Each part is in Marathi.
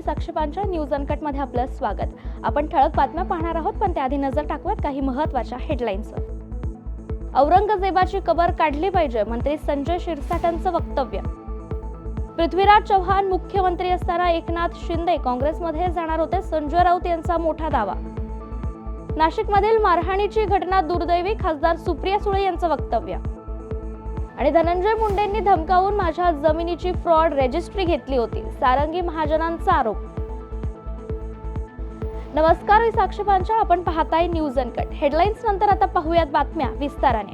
मी साक्षी पांचा न्यूज अनकटमध्ये आपलं स्वागत. आपण ठळक बातम्या पाहणार आहोत पण त्याआधी नजर टाकूयात काही महत्त्वाच्या हेडलाईन्स औरंगजेबाची कबर काढली पाहिजे मंत्री संजय शिरसाटांचं वक्तव्य. पृथ्वीराज चव्हाण मुख्यमंत्री असताना एकनाथ शिंदे काँग्रेसमध्ये जाणार होते संजय राऊत यांचा मोठा दावा. नाशिकमधील मारहाणीची घटना दुर्दैवी खासदार सुप्रिया सुळे यांचं वक्तव्य. आणि धनंजय मुंडेंनी धमकावून माझ्या जमिनीची फ्रॉड रजिस्ट्री घेतली होती. सारंगी महाजनांचा आरोप. नमस्कार मी साक्षी पांचाळ. आपण पाहताय न्यूज अनकट हेडलाईन्स नंतर आता पाहूयात बातम्या विस्ताराने.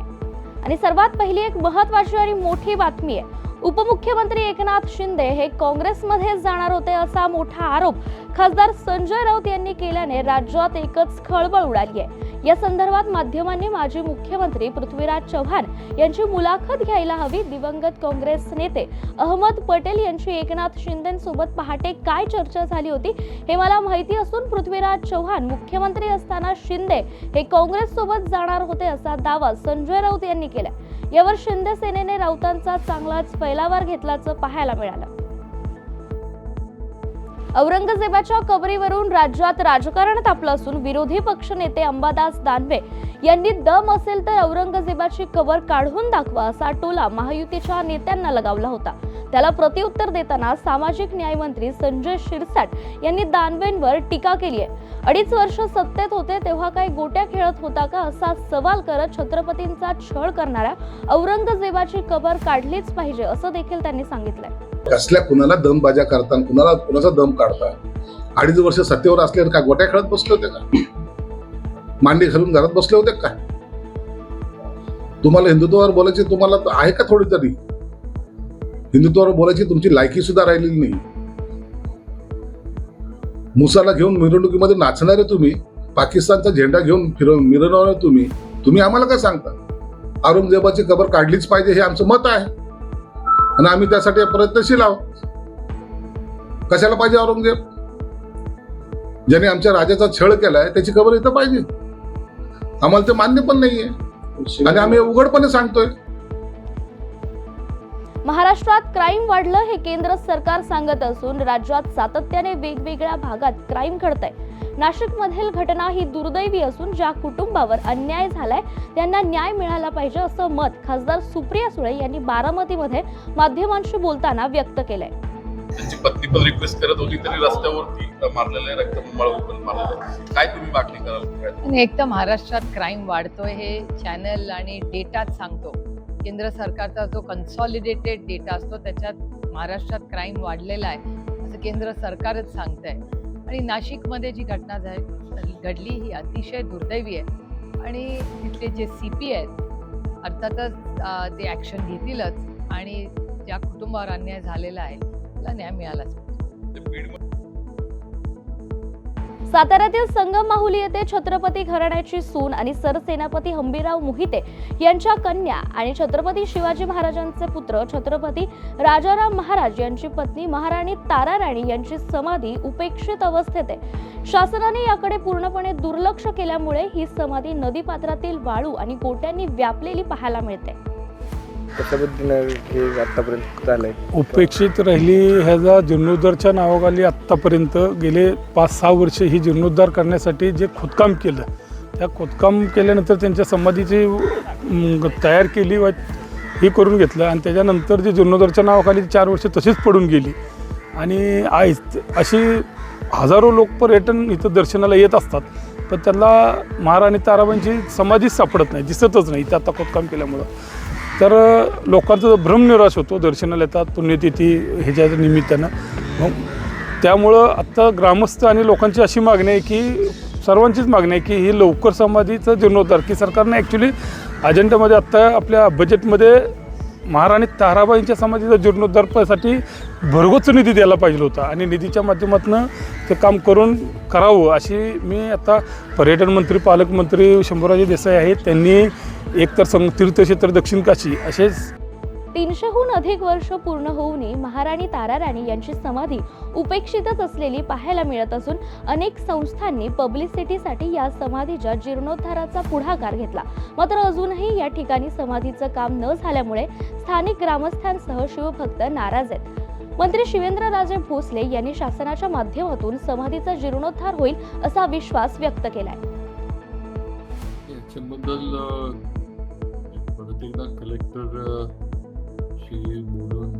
आणि सर्वात पहिली एक महत्वाची आणि मोठी बातमी आहे. उपमुख्यमंत्री एकनाथ शिंदे हे काँग्रेसमध्ये जाणार होते असा मोठा आरोप खासदार संजय राऊत यांनी केल्याने राज्यात एकच खळबळ उडाली आहे. या संदर्भात माध्यमांनी माजी मुख्यमंत्री पृथ्वीराज चव्हाण यांची मुलाखत घ्यायला हवी. दिवंगत काँग्रेस नेते अहमद पटेल यांची एकनाथ शिंदेसोबत पहाटे काय चर्चा झाली होती हे मला माहिती असून पृथ्वीराज चव्हाण मुख्यमंत्री असताना शिंदे हे काँग्रेस सोबत जाणार होते असा दावा संजय राऊत यांनी केला यावर शिंदे सेनेने राऊतांचा चांगलाच फैलावर घेतल्याचं पाहायला मिळालं. औरंगजेबाच्या कबरीवरून राज्यात राजकारण तापलं असून विरोधी पक्षनेते अंबादास दानवे यांनी दम असेल तर औरंगजेबाची कबर काढून दाखवा असा टोला महायुतीच्या नेत्यांना लगावला होता. त्याला प्रतिउत्तर देताना सामाजिक न्यायमंत्री संजय शिरसाट यांनी दानवेंवर टीका केली आहे. अडीच वर्ष सत्तेत होते तेव्हा काही गोट्या खेळत होता का असा सवाल करत छत्रपतींचा छळ करणाऱ्या औरंगजेबाची कबर काढलीच पाहिजे असं देखील त्यांनी सांगितलंय. कसल्या कुणाला दमबाजा करता कुणाला कुणाचा दम काढता अडीच वर्ष सत्तेवर असल्यावर काय गोट्या खेळत बसले होते का? मांडी घालून घरात बसले होते का? तुम्हाला हिंदुत्वावर बोलायची तुम्हाला आहे का थोडी तरी हिंदुत्वावर बोलायची तुमची लायकी सुद्धा राहिलेली नाही. मुसाला घेऊन मिरवणुकीमध्ये नाचणारे तुम्ही पाकिस्तानचा झेंडा घेऊन फिर मिरवणारे तुम्ही तुम्ही आम्हाला काय सांगता? औरंगजेबाची कबर काढलीच पाहिजे हे आमचं मत आहे. आणि आम्ही त्यासाठी प्रयत्नशील आहोत. कशाला पाहिजे औरंगजेब? ज्याने आमच्या राजाचा छळ केलाय त्याची खबर इथं पाहिजे. आम्हाला ते मान्य पण नाहीये. आणि आम्ही उघडपणे सांगतोय. महाराष्ट्रात क्राईम वाढलं हे केंद्र सरकार सांगत असून राज्यात सातत्याने वेगवेगळ्या भागात क्राईम घडतंय. नाशिकमधील घटना ही दुर्दैवी असून ज्या कुटुंबावर अन्याय झालाय त्यांना न्याय मिळाला पाहिजे असं मत खासदार सुप्रिया सुळे यांनी बारामतीमध्ये माध्यमांशी बोलताना व्यक्त केलंय. त्यांची पत्नी पण रिक्वेस्ट करत होती तरी रस्त्यावरती मारलेलं आहे पण मारलेलं आहे. काय तुम्ही मागणी कराल? एक तर महाराष्ट्रात क्राईम वाढतोय हे चॅनल आणि डेटाच सांगतो. केंद्र सरकारचा जो कन्सॉलिडेटेड डेटा असतो त्याच्यात महाराष्ट्रात क्राईम वाढलेला आहे असं केंद्र सरकारच सांगतंय. आणि नाशिकमध्ये जी घटना झाली घडली ही अतिशय दुर्दैवी आहे. आणि तिथले जे सी पी आहेत अर्थातच ते ॲक्शन घेतीलच आणि ज्या कुटुंबावर अन्याय झालेला आहे त्याला न्याय मिळालाच पाहिजे. साताऱ्यातील संगम माहुली येथे छत्रपती घराण्याची सून आणि सरसेनापती हंबीराव मोहिते यांच्या कन्या आणि छत्रपती शिवाजी महाराजांचे पुत्र छत्रपती राजाराम महाराज यांची पत्नी महाराणी ताराराणी यांची समाधी उपेक्षित अवस्थेत आहे. शासनाने याकडे पूर्णपणे दुर्लक्ष केल्यामुळे ही समाधी नदीपात्रातील वाळू आणि गोट्यांनी व्यापलेली पाहायला मिळते. कशा पद्धतीनं हे आतापर्यंत झालंय? उपेक्षित राहिली ह्याचा जीर्णोद्धारच्या नावाखाली आत्तापर्यंत गेले पाच सहा वर्ष ही जीर्णोद्धार करण्यासाठी जे खोदकाम केलं त्या खोदकाम केल्यानंतर त्यांच्या समाधीची तयार केली व हे करून घेतलं आणि त्याच्यानंतर जे जीर्णोद्धारच्या नावाखाली चार वर्ष तशीच पडून गेली. आणि आज अशी हजारो लोक पर्यटन इथं दर्शनाला येत असतात पण त्यांना महाराणी ताराबाईंची समाधीच सापडत नाही दिसतच नाही इथं आता खोदकाम केल्यामुळं. तर लोकांचा जो भ्रमनिराश होतो दर्शनाला येतात पुण्यतिथी ह्याच्या निमित्तानं. मग त्यामुळं आत्ता ग्रामस्थ आणि लोकांची अशी मागणी आहे की सर्वांचीच मागणी आहे की ही लवकर समाधीचं जीर्णोद्धार की सरकारने ॲक्च्युली अजेंडामध्ये आत्ता आपल्या बजेटमध्ये महाराणी ताराबाईंच्या समाधीचा जीर्णोद्धारासाठी भरघोस निधी द्यायला पाहिजे होता. आणि निधीच्या माध्यमातून ते काम करून करावं अशी मी आता पर्यटन मंत्री पालकमंत्री शंभूराजे देसाई आहेत. त्यांनी एकतर सं तीर्थक्षेत्र दक्षिण काशी असेच तीनशेहून अधिक वर्ष पूर्ण होऊनही महाराणी ताराराणी यांची समाधी उपेक्षितच असलेली पाहायला मिळत असून अनेक संस्थांनी पब्लिसिटीसाठी या समाधीच्या जीर्णोद्धाराचा पुढाकार घेतला. मात्र अजूनही या ठिकाणी समाधीचं काम न झाल्यामुळे स्थानिक ग्रामस्थांसह शिवभक्त नाराज आहेत. मंत्री शिवेंद्रराजे भोसले यांनी शासनाच्या माध्यमातून समाधीचा जीर्णोद्धार होईल असा विश्वास व्यक्त केलाय. याच्याबद्दल अ, कलेक्टर शी बोलून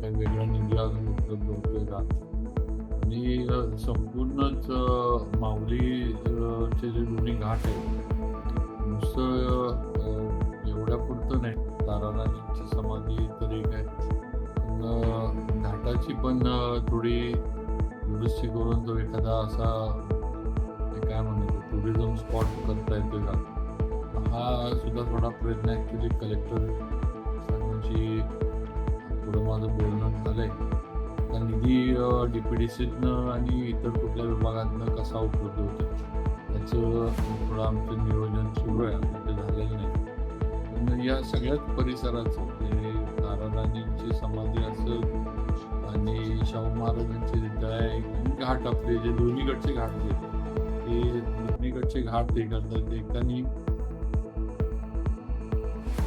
काही वेगळा निधी अजून उपलब्ध होतोय का? आणि संपूर्णच माऊलीचे जे दोन्ही घाट आहेत नुसतं एवढ्यापुरतं एवढ्या पुरतं नाही. ताराराजींची समाधी तर एक आहे. घाटाची पण थोडी दुरुस्ती करून तो एखादा असा काय म्हणतो टुरिझम स्पॉट करता येतो का? हा सुद्धा थोडा प्रयत्न ॲक्च्युली कलेक्टर साहेबांची थोडं माझं बोलणं झालंय. का निधी डी पी डी सीतनं आणि इतर कुठल्या विभागातनं कसा उपलब्ध होतो त्याचं थोडं आमचं नियोजन सुरू आहे. अजून झालेलं नाही. पण या सगळ्याच परिसराचं म्हणजे ताराराणींची समाधी असं आणि शाहू महाराजांचे जिथं आहे घाट आपले जे दोन्हीकडचे घाट आहेत, ते दोन्हीकडचे घाट ते करतात. एकानी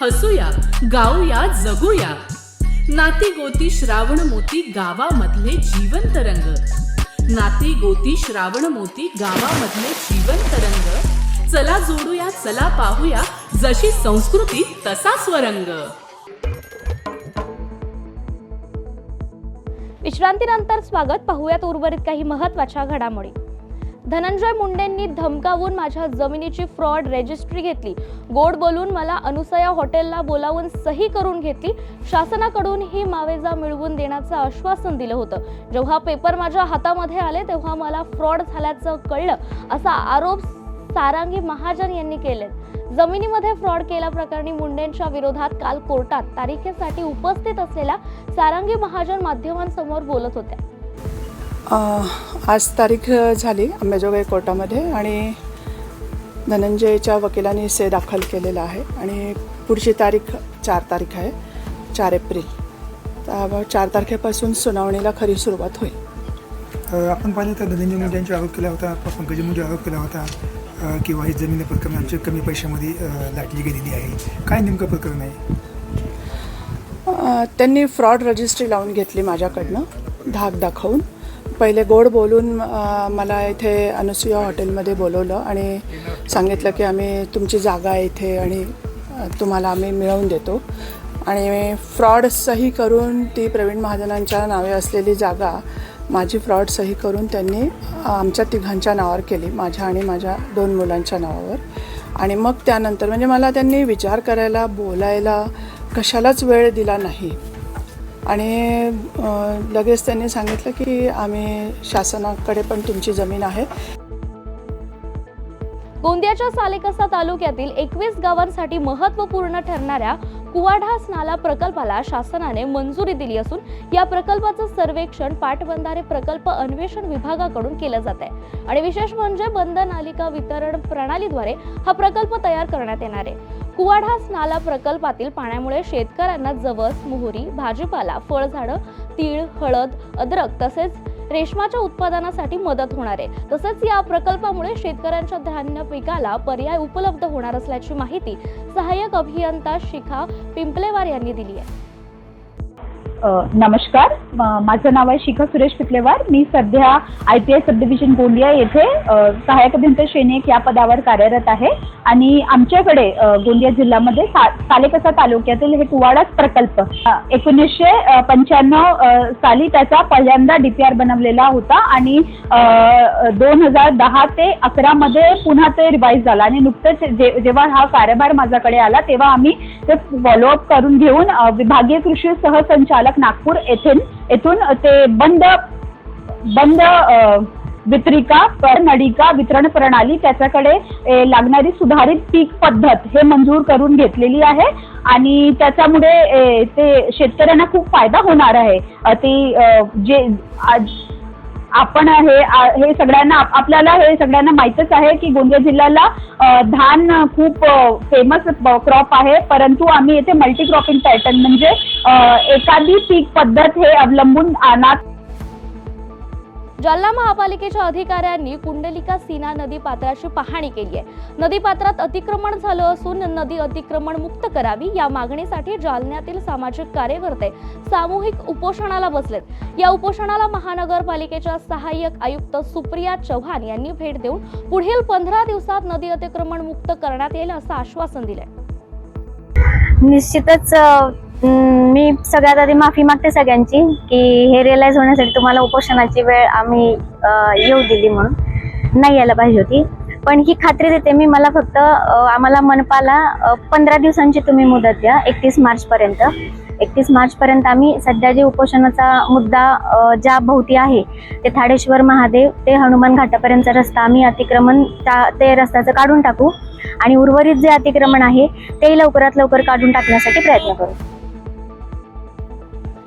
हसूया गाऊया जगूया. नाती गोती श्रावण मोती गावामधले जीवंत रंग. नाती गोती श्रावण मोती गावामधले जीवंत रंग. चला जोडूया चला पाहूया जशी संस्कृती तसा स्वरंग. विश्रांतीनंतर स्वागत. पाहूयात उर्वरित काही महत्त्वाच्या घडामोडी. धनंजय मुंडेंनी धमकावून माझ्या जमिनीची फ्रॉड रजिस्ट्री घेतली. गोड बोलून मला अनुसया हॉटेलला बोलावून सही करून घेतली. शासनाकडून ही मावेजा मिळवून देण्याचं आश्वासन दिलं होतं. जेव्हा पेपर माझ्या हातामध्ये आले तेव्हा मला फ्रॉड झाल्याचं कळलं असा आरोप सारांगी महाजन यांनी केले जमिनीमध्ये फ्रॉड केल्याप्रकरणी मुंडेंच्या विरोधात काल कोर्टात तारखेसाठी उपस्थित असलेल्या सारांगी महाजन माध्यमांसमोर बोलत होत्या. आज तारीख झाली अंबेजोगाई कोर्टामध्ये आणि धनंजयच्या वकिलांनी से दाखल केलेला आहे आणि पुढची तारीख चार तारीख आहे चार एप्रिल. तर चार तारखेपासून सुनावणीला खरी सुरुवात होईल. आपण पाहिलं तर धनंजय मुंडे यांचा आरोप केला होता पंकजा मुंडे आरोप केला होता किंवा ही जमीन प्रकरण आमच्या कमी पैशामध्ये लाटली गेलेली आहे. काय नेमकं प्रकरण आहे? त्यांनी फ्रॉड रजिस्ट्री लावून घेतली माझ्याकडनं धाक दाखवून. पहिले गोड बोलून मला इथे अनुसुया हॉटेलमध्ये बोलवलं आणि सांगितलं की आम्ही तुमची जागा आहे इथे आणि तुम्हाला आम्ही मिळवून देतो. आणि फ्रॉड सही करून ती प्रवीण महाजनांच्या नावे असलेली जागा माझी फ्रॉड सही करून त्यांनी आमच्या तिघांच्या नावावर केली माझ्या आणि माझ्या दोन मुलांच्या नावावर. आणि मग त्यानंतर म्हणजे मला त्यांनी विचार करायला बोलायला कशालाच वेळ दिला नाही. आणि लगेच त्यांनी सांगितलं की आम्ही शासनाकडे पण तुमची जमीन आहे. गोंदियाच्या सालेकसा तालुक्यातील एकवीस गावांसाठी महत्त्वपूर्ण ठरणाऱ्या कुवाढास नाला प्रकल्पाला शासनाने मंजुरी दिली असून या प्रकल्पाचं सर्वेक्षण पाटबंधारे प्रकल्प अन्वेषण विभागाकडून केलं जात आहे. आणि विशेष म्हणजे बंद नालिका वितरण प्रणालीद्वारे हा प्रकल्प तयार करण्यात येणार आहे. कुवाढास नाला प्रकल्पातील पाण्यामुळे शेतकऱ्यांना जवस मोहरी भाजीपाला फळझाडं तीळ हळद अद्रक तसेच रेशमाच्या उत्पादनासाठी मदत होणार आहे. तसंच या प्रकल्पामुळे शेतकऱ्यांच्या धान्य पिकाला पर्याय उपलब्ध होणार असल्याची माहिती सहाय्यक अभियंता शिखा पिंपलेवार यांनी दिली आहे. नमस्कार. माझं नाव आहे शिखा सुरेश पिकलेवार. मी सध्या I P S sub division Gondia येथे सहाय्यक अभियंता श्रेणीक या पदावर कार्यरत आहे. आणि आमच्याकडे गोंदिया जिल्ह्यामध्ये सा सालेकसा तालुक्यातील हे कुवाडाच प्रकल्प एकोणीसशे पंच्याण्णव साली त्याचा पहिल्यांदा डी पी आर बनवलेला होता. आणि दोन हजार दहा ते अकरामध्ये पुन्हा ते रिवाईज झाला. आणि नुकतंच जे जेव्हा हा कार्यभार माझ्याकडे आला तेव्हा आम्ही ते फॉलोअप करून घेऊन विभागीय कृषी सहसंचालक नागपूर येथून येथून ते बंद बंद वितरिका पर नळिका वितरण प्रणाली त्याच्याकडे लागणारी सुधारित पीक पद्धत हे मंजूर करून घेतलेली आहे. आणि त्याच्यामुळे ते शेतकऱ्यांना खूप फायदा होणार आहे. ती ते जे आज आपण हे हे सगळ्यांना आपल्याला हे सगळ्यांना माहीतच आहे की गोंदिया जिल्ह्याला धान खूप फेमस क्रॉप आहे. परंतु आम्ही येथे मल्टी क्रॉपिंग पॅटर्न म्हणजे एखादी पीक पद्धत हे अवलंबून आणत जालना महापालिकेच्या अधिकाऱ्यांनी कुंडलिका सीना नदी पात्राची पाहणी केली आहे. नदी पात्रात अतिक्रमण झालं असून नदी अतिक्रमण मुक्त करावी या मागणीसाठी जालन्यातील सामाजिक कार्यकर्ते सामूहिक उपोषणाला बसलेत. या उपोषणाला महानगरपालिकेच्या सहाय्यक आयुक्त सुप्रिया चव्हाण यांनी भेट देऊन पुढील पंधरा दिवसात नदी अतिक्रमण मुक्त करण्यात येईल असं आश्वासन दिलंय. निश्चितच मी सगळ्यात आधी माफी मागते सगळ्यांची की हे रिअलाइज होण्यासाठी तुम्हाला उपोषणाची वेळ आम्ही येऊ दिली म्हणून. नाही यायला पाहिजे होती. पण ही खात्री देते मी मला फक्त आम्हाला मनपाला पंधरा दिवसांची तुम्ही मुदत द्या एकतीस मार्चपर्यंत. एकतीस मार्चपर्यंत आम्ही सध्या जे उपोषणाचा मुद्दा ज्या भोवती आहे ते थाडेश्वर महादेव ते हनुमान घाटापर्यंतचा रस्ता आम्ही अतिक्रमण त्या ते रस्त्याचं काढून टाकू आणि उर्वरित जे अतिक्रमण आहे ते लवकरात लवकर काढून टाकण्यासाठी प्रयत्न करू.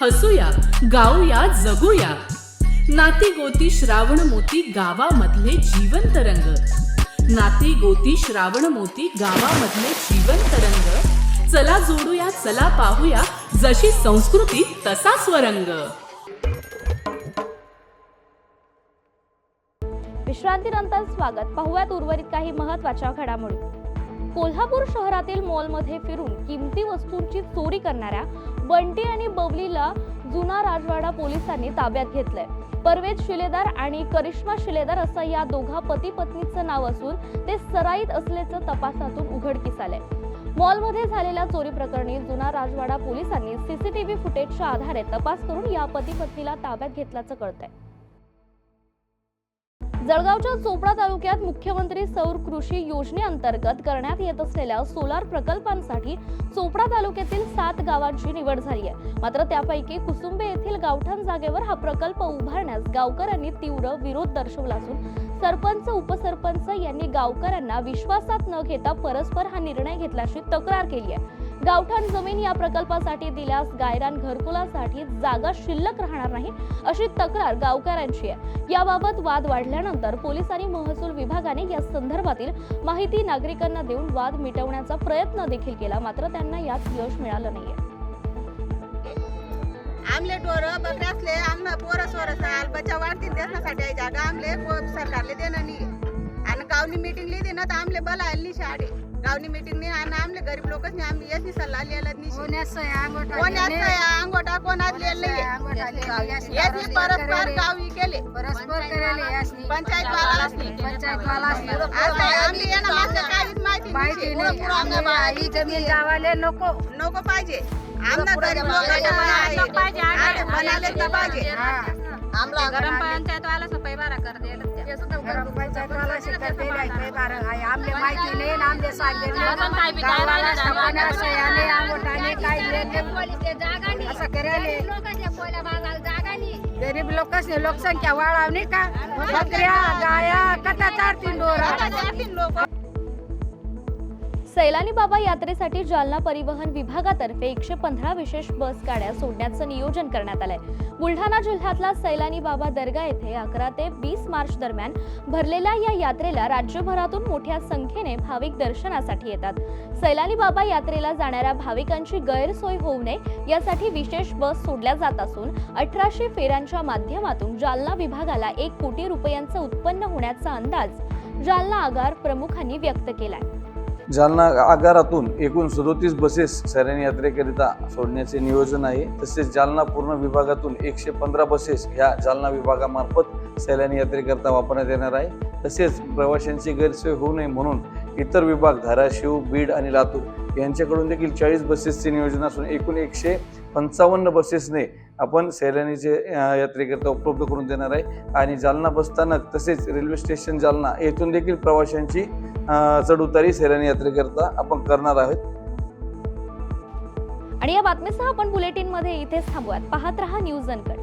हसूया गाऊया जगूया. नाती गोती श्रावण मोती गावामधले जीवन तरंग. नाती गोती श्रावण मोती गावामधले जीवन तरंग. चला जोडूया चला पाहूया जशी संस्कृती तसा स्वरंग. विश्रांतीनंतर स्वागत. पाहुयात उर्वरित काही महत्त्वाच्या घडामोडी. कोल्हापूर शहरातील मॉलमध्ये फिरून किमती वस्तूंची चोरी करणाऱ्या बंटी आणि बबलीला जुना राजवाडा पोलिसांनी ताब्यात घेतलंय. परवेज शिलेदार आणि करिश्मा शिलेदार असं या दोघा पती पत्नीचं नाव असून ते सराईत असल्याचं तपासातून उघडकीस आलंय. मॉलमध्ये झालेल्या चोरी प्रकरणी जुना राजवाडा पोलिसांनी सीसीटीव्ही फुटेजच्या आधारे तपास करून या पती पत्नीला ताब्यात घेतल्याचं कळतंय. जळगावच्या चोपडा तालुक्यात मुख्यमंत्री सौर कृषी योजनेअंतर्गत करण्यात येत असलेल्या सोलार प्रकल्पांसाठी चोपडा तालुक्यातील सात गावांची निवड झाली आहे. मात्र त्यापैकी कुसुंबे येथील गावठाण जागेवर हा प्रकल्प उभारण्यास गावकऱ्यांनी तीव्र विरोध दर्शवला असून सरपंच उपसरपंच यांनी गावकऱ्यांना विश्वासात न घेता परस्पर हा निर्णय घेतल्याची तक्रार केली आहे. गावठाण जमीन या प्रकल्पासाठी दिल्यास गायरान घरकुलासाठी जागा शिल्लक राहणार नाही अशी तक्रार गावकऱ्यांची आहे. याबाबत वाद वाढल्यानंतर पोलीस आणि महसूल विभागाने या संदर्भातील माहिती नागरिकांना देऊन वाद मिटवण्याचा प्रयत्न देखील केला. मात्र त्यांना यात यश मिळालं नाहीये. आमले डोरं बकरे असले आमना पोरं सोरं साल बच्चा वाढतील देण्यासाठी आहे जागा आमले सरकारले देणं नाही. आणि गावनी मीटिंग लिहिली ना तर आमले बला आली शाळे गावनी मीटिंग नाही आणि आमले गरीब लोकच नाही आम्ही येत सल्ला लिहिला नाही कोण्याच अंगोटा कोणाच लिहिलं नाही याची परस्पर गावी केले पंचायत वाला आमली येणं मागचं काहीच माहिती नाही पुरं बाई जमीन गावाले नको नको पाहिजे आमना गरीब लोकांना पाहिजे आमला गरम पंचायत वाला सफाई बारा कर दे गरम पंचायत वाला शिकार दिले बारा आहे आमले माहिती नाही आमले सांगितले गावाला सपाना सयाने अंगोटाने काही असं करायले गरीब लोकच लोकसंख्या वाढवणे का? बकऱ्या गाया कथा चारतीन डोरा. सैलानी बाबा यात्रेसाठी जालना परिवहन विभागातर्फे एकशे पंधरा विशेष बस गाड्या सोडण्याचं नियोजन करण्यात आलंय. बुलढाणा जिल्ह्यातला सैलानी बाबा दर्गा येथे अकरा ते वीस मार्च दरम्यान भरलेल्या या यात्रेला राज्यभरातून मोठ्या संख्येने भाविक दर्शनासाठी येतात. सैलानी बाबा यात्रेला जाणाऱ्या भाविकांची गैरसोय होऊ नये यासाठी विशेष बस सोडल्या जात असून अठराशे फेऱ्यांच्या माध्यमातून जालना विभागाला एक कोटी रुपयांचं उत्पन्न होण्याचा अंदाज जालना आगार प्रमुखांनी व्यक्त केलाय. जालना आगारातून एकूण सदोतीस बसेस सैराणी यात्रेकरिता सोडण्याचे नियोजन आहे. तसेच जालना पूर्ण विभागातून एकशे पंधरा बसेस ह्या जालना विभागामार्फत सैलानी यात्रेकरिता वापरण्यात येणार आहे. तसेच प्रवाशांची गैरसोय होऊ नये म्हणून इतर विभाग धाराशिव बीड आणि लातूर यांच्याकडून देखील चाळीस बसेसचे नियोजन असून एकूण एकशे पंचावन्न बसेसने आपण सैलानीचे अ, यात्रेकरिता उपलब्ध करून देणार आहे. आणि जालना बसस्थानक तसेच रेल्वे स्टेशन जालना येथून देखील प्रवाशांची चढउतारी सैलानी यात्रेकरिता आपण करणार आहोत. आणि या बातमीसह आपण बुलेटिनमध्ये इथेच थांबूयात. पाहत रहा न्यूज अनकट.